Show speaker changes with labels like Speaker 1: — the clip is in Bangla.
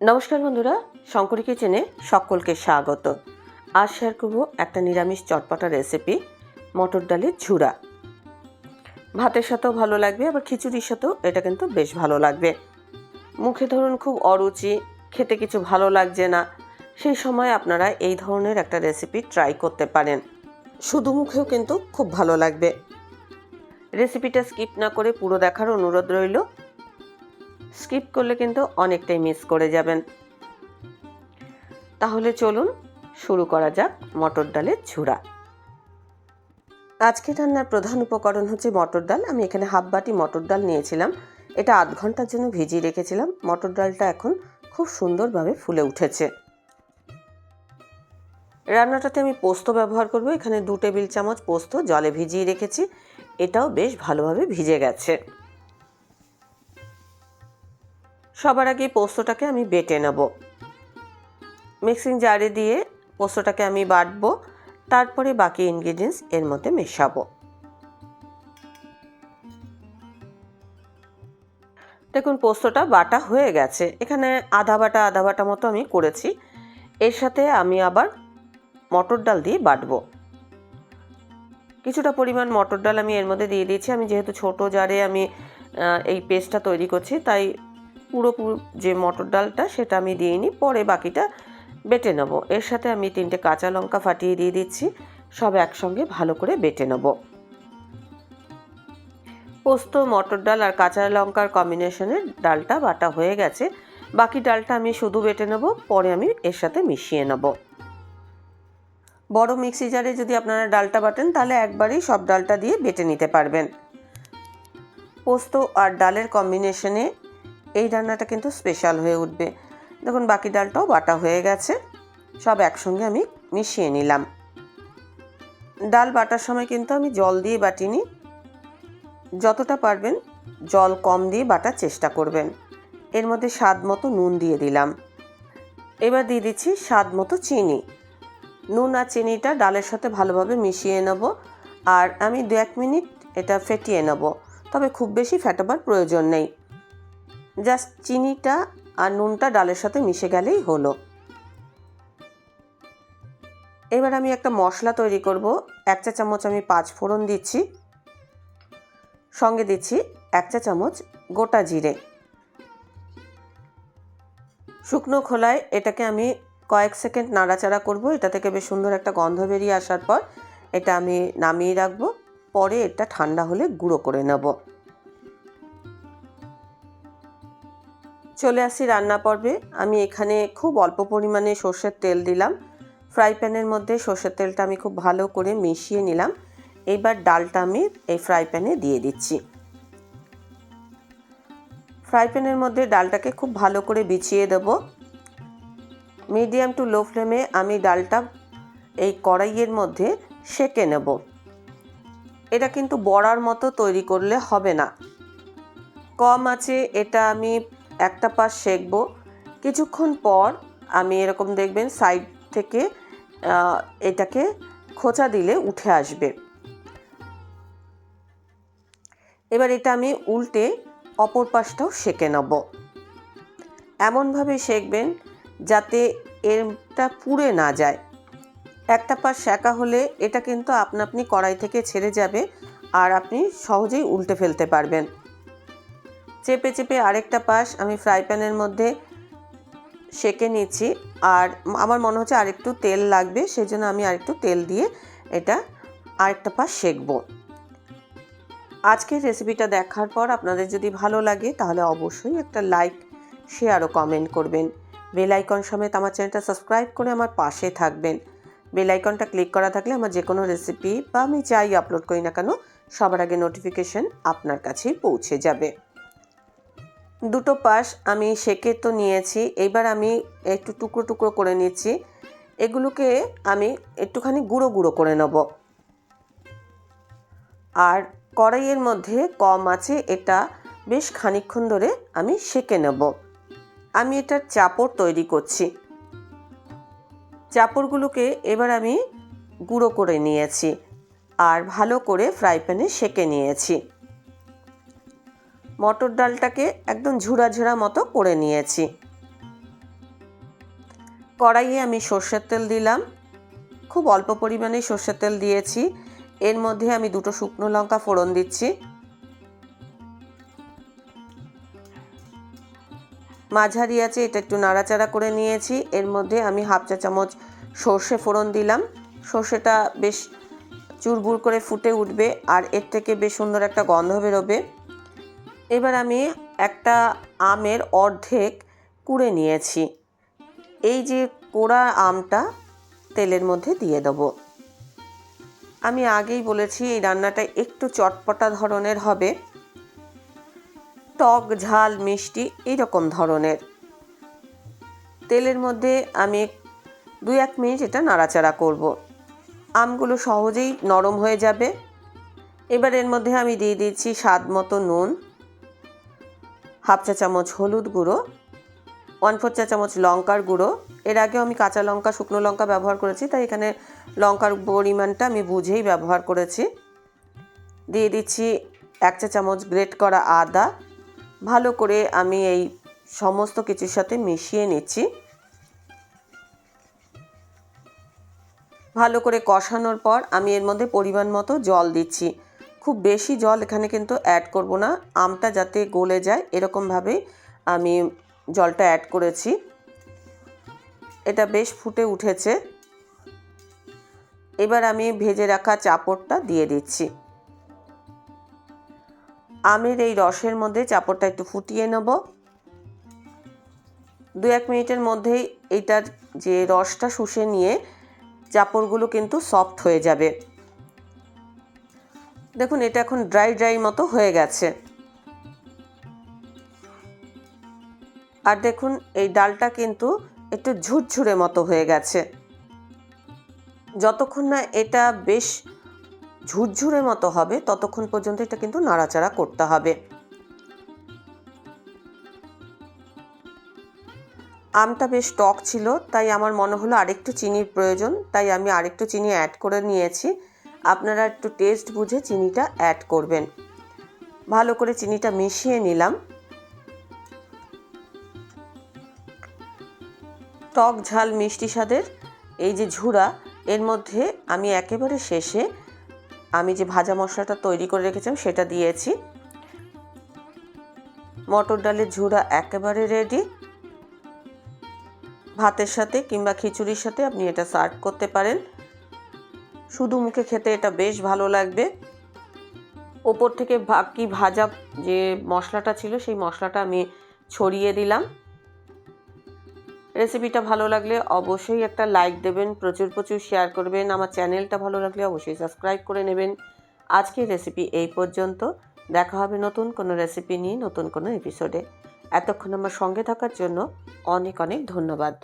Speaker 1: নমস্কার বন্ধুরা, শঙ্করী কিচেনে সকলকে স্বাগত। আজ শেয়ার করব একটা নিরামিষ চটপটা রেসিপি মটর ডালের ঝুড়া। ভাতের সাথেও ভালো লাগবে, আবার খিচুড়ির সাথেও এটা কিন্তু বেশ ভালো লাগবে। মুখে ধরুন খুব অরুচি, খেতে কিছু ভালো লাগছে না, সেই সময় আপনারা এই ধরনের একটা রেসিপি ট্রাই করতে পারেন। শুধু মুখেও কিন্তু খুব ভালো লাগবে। রেসিপিটা স্কিপ না করে পুরো দেখার অনুরোধ রইল। স্কিপ করলে কিন্তু অনেকটাই মিস করে যাবেন। তাহলে চলুন শুরু করা যাক মটর ডালের ঝুড়া আজকে রান্নার প্রধান উপকরণ হচ্ছে মটর ডাল। আমি এখানে হাফ বাটি মটর ডাল নিয়েছিলাম। এটা আধ ঘণ্টার জন্য ভিজিয়ে রেখেছিলাম। মটর ডালটা এখন খুব সুন্দরভাবে ফুলে উঠেছে। রান্নাটাতে আমি পোস্ত ব্যবহার করব। এখানে দু টেবিল চামচ পোস্ত জলে ভিজিয়ে রেখেছি। এটাও বেশ ভালোভাবে ভিজে গেছে। সবার আগে পোস্তটাকে আমি বেটে নেব। মিক্সিং জারে দিয়ে পোস্তটাকে আমি বাটবো, তারপরে বাকি ইনগ্রিডিয়েন্টস এর মধ্যে মেশাবো। দেখুন, পোস্তটা বাটা হয়ে গেছে। এখানে আধা বাটা আধা বাটা মতো আমি করেছি। এর সাথে আমি আবার মটর ডাল দিয়ে বাটবো। কিছুটা পরিমাণ মটর ডাল আমি এর মধ্যে দিয়ে দিয়েছি। আমি যেহেতু ছোট জারে আমি এই পেস্টটা তৈরি করছি, তাই পুরো যে মটর ডালটা সেটা আমি দিইনি পরে বাকিটা বেটে নেব। এর সাথে আমি তিনটে কাঁচা লঙ্কা ফাটিয়ে দিয়ে দিচ্ছি, সব একসঙ্গে ভালো করে বেটে নেব। পোস্ত, মটর ডাল আর কাঁচা লঙ্কার কম্বিনেশনে ডালটা বাটা হয়ে গেছে। বাকি ডালটা আমি শুধু বেটে নেব, পরে আমি এর সাথে মিশিয়ে নেব। বড় মিক্সি জারে যদি আপনারা ডালটা বাটেন, তাহলে একবারেই সব ডালটা দিয়ে বেটে নিতে পারবেন। পোস্ত আর ডালের কম্বিনেশনে এই রান্নাটা কিন্তু স্পেশাল হয়ে উঠবে। দেখুন, বাকি ডালটাও বাটা হয়ে গেছে। সব একসঙ্গে আমি মিশিয়ে নিলাম। ডাল বাটার সময় কিন্তু আমি জল দিয়ে বাটিনি। যতটা পারবেন জল কম দিয়ে বাটার চেষ্টা করবেন। এর মধ্যে স্বাদ মতো নুন দিয়ে দিলাম। এবার দিয়ে দিচ্ছি স্বাদ মতো চিনি। নুন আর চিনিটা ডালের সাথে ভালোভাবে মিশিয়ে নেব আর আমি দু এক মিনিট এটা ফেটিয়ে নেব। তবে খুব বেশি ফেটাবার প্রয়োজন নেই। জাস্ট চিনিটা আর নুনটা ডালের সাথে মিশে গেলেই হলো। এবার আমি একটা মশলা তৈরি করব। এক চা চামচ আমি পাঁচ ফোড়ন দিচ্ছি। সঙ্গে দিচ্ছি এক চা চামচ গোটা জিরে। শুকনো খোলায় এটাকে আমি কয়েক সেকেন্ড নাড়াচাড়া করব। এটা থেকে বেশ সুন্দর একটা গন্ধ বেরিয়ে আসার পর এটা আমি নামিয়ে রাখব। পরে এটা ঠান্ডা হলে গুঁড়ো করে নেব। চলে আসি রান্না পর্বে। আমি এখানে খুব অল্প পরিমাণে সর্ষের তেল দিলাম। ফ্রাই প্যানের মধ্যে সর্ষের তেলটা আমি খুব ভালো করে মিশিয়ে নিলাম। এইবার ডালটা আমি এই ফ্রাই প্যানে দিয়ে দিচ্ছি। ফ্রাই প্যানের মধ্যে ডালটাকে খুব ভালো করে বিছিয়ে দেব। মিডিয়াম টু লো ফ্লেমে আমি ডালটা এই কড়াইয়ের মধ্যে সেকে নেব। এটা কিন্তু বড়ার মতো তৈরি করলে হবে না। কম আছে, এটা আমি একটা পাশ সেঁকবো কিছুক্ষণ পর আমি এরকম দেখবেন সাইড থেকে এটাকে খোঁচা দিলে উঠে আসবে। এবার এটা আমি উল্টে অপর পাশটাও সেঁকে নেব। এমনভাবে সেঁকবেন যাতে এরটা পুড়ে না যায়। একটা পাশ সেঁকা হলে এটা কিন্তু আপনা আপনি কড়াই থেকে ছেড়ে যাবে আর আপনি সহজেই উল্টে ফেলতে পারবেন। চেপে চেপে আরেকটা পাশ আমি ফ্রাই প্যানের মধ্যে সেকে নিচ্ছি। আর আমার মনে হচ্ছে আরেকটু তেল লাগবে, সেজন্য আমি আরেকটু তেল দিয়ে এটা আরেকটা পাশ সেকবো। আজকের রেসিপিটা দেখার পর আপনাদের যদি ভালো লাগে, তাহলে অবশ্যই একটা লাইক, শেয়ার ও কমেন্ট করবেন। বেল আইকন সমেত আমার চ্যানেলটা সাবস্ক্রাইব করে আমার পাশে থাকবেন। বেল আইকনটা ক্লিক করা থাকলে আমার যে কোনো রেসিপি বা আমি যাই আপলোড করি না কেন, সবার আগে নোটিফিকেশন আপনার কাছেই পৌঁছে যাবে। দুটো পাশ আমি সেকে তো নিয়েছি, এবার আমি একটু টুকরো টুকরো করে নিচ্ছি। এগুলোকে আমি একটুখানি গুঁড়ো গুঁড়ো করে নেব। আর কড়াইয়ের মধ্যে কম আছে, এটা বেশ খানিক্ষণ ধরে আমি সেকে নেব। আমি এটার চাপড় তৈরি করছি। চাপড়গুলোকে এবার আমি গুঁড়ো করে নিয়েছি। আর ভালো করে ফ্রাই প্যানে সেকে নিয়েছি। মটর ডালটাকে একদম ঝুড়া ঝুড়া মতো করে নিয়েছি। কড়াইয়ে আমি সর্ষের তেল দিলাম। খুব অল্প পরিমাণে সর্ষের তেল দিয়েছি। এর মধ্যে আমি দুটো শুকনো লঙ্কা ফোড়ন দিচ্ছি। মাঝারি আছে, এটা একটু নাড়াচাড়া করে নিয়েছি। এর মধ্যে আমি হাফ চা চামচ সর্ষে ফোড়ন দিলাম। সর্ষেটা বেশ চুরবুর করে ফুটে উঠবে আর এর থেকে বেশ সুন্দর একটা গন্ধ বেরোবে। এবার আমি একটা আমের অর্ধেক কুড়ে নিয়েছি। এই যে কোড়া আমটা তেলের মধ্যে দিয়ে দেবো। আমি আগেই বলেছি, এই রান্নাটা একটু চটপটা ধরনের হবে। টক, ঝাল, মিষ্টি এইরকম ধরনের। তেলের মধ্যে আমি দু এক মিনিট এটা নাড়াচাড়া করব। আমগুলো সহজেই নরম হয়ে যাবে। এবার এর মধ্যে আমি দিয়ে দিচ্ছি স্বাদ মতো নুন। হাফ চা চামচ হলুদ গুঁড়ো ওয়ান ফোর চা চামচ লঙ্কার গুঁড়ো। এর আগেও আমি কাঁচা লঙ্কা, শুকনো লঙ্কা ব্যবহার করেছি, তাই এখানে লঙ্কার পরিমাণটা আমি বুঝেই ব্যবহার করেছি। দিয়ে দিচ্ছি এক চা চামচ গ্রেট করা আদা। ভালো করে আমি এই সমস্ত কিছুর সাথে মিশিয়ে নিচ্ছি। ভালো করে কষানোর পর আমি এর মধ্যে পরিমাণ মতো জল দিচ্ছি। খুব বেশি জল এখানে কিন্তু অ্যাড করব না। আমটা যাতে গলে যায় এরকমভাবেই আমি জলটা অ্যাড করেছি। এটা বেশ ফুটে উঠেছে। এবার আমি ভেজে রাখা চাপড়টা দিয়ে দিচ্ছি। আমের এই রসের মধ্যে চাপড়টা একটু ফুটিয়ে নেব। দু এক মিনিটের মধ্যেই এইটার যে রসটা শুষে নিয়ে চাপড়গুলো কিন্তু সফট হয়ে যাবে। দেখুন, এটা এখন ড্রাই ড্রাই মতো হয়ে গেছে। আর দেখুন, এই ডালটা কিন্তু একটু ঝুরঝুরে মতো হয়ে গেছে। যতক্ষণ না এটা বেশ ঝুরঝুরে মতো হবে, ততক্ষণ পর্যন্ত এটা কিন্তু নাড়াচাড়া করতে হবে। আমটা বেশ টক ছিল, তাই আমার মনে হলো আরেকটু চিনির প্রয়োজন, তাই আমি আরেকটু চিনি অ্যাড করে নিয়েছি। আপনারা একটু টেস্ট বুঝে চিনিটা অ্যাড করবেন। ভালো করে চিনিটা মিশিয়ে নিলাম। টক ঝাল মিষ্টি স্বাদের এই যে ঝুড়া, এর মধ্যে আমি একেবারে শেষে আমি যে ভাজা মশলাটা তৈরি করে রেখেছিলাম সেটা দিয়েছি। মটর ডালের ঝুড়া একেবারে রেডি ভাতের সাথে কিংবা খিচুড়ির সাথে আপনি এটা সার্ভ করতে পারেন। শুধু মুখে খেতে এটা বেশ ভালো লাগবে। ওপর থেকে বাকি ভাজা যে মশলাটা ছিল, সেই মশলাটা আমি ছড়িয়ে দিলাম। রেসিপিটা ভালো লাগলে অবশ্যই একটা লাইক দেবেন, প্রচুর প্রচুর শেয়ার করবেন। আমার চ্যানেলটা ভালো লাগলে অবশ্যই সাবস্ক্রাইব করে নেবেন। আজকের রেসিপি এই পর্যন্ত। দেখা হবে নতুন কোনো রেসিপি নিয়ে নতুন কোনো এপিসোডে। এতক্ষণ আমার সঙ্গে থাকার জন্য অনেক অনেক ধন্যবাদ।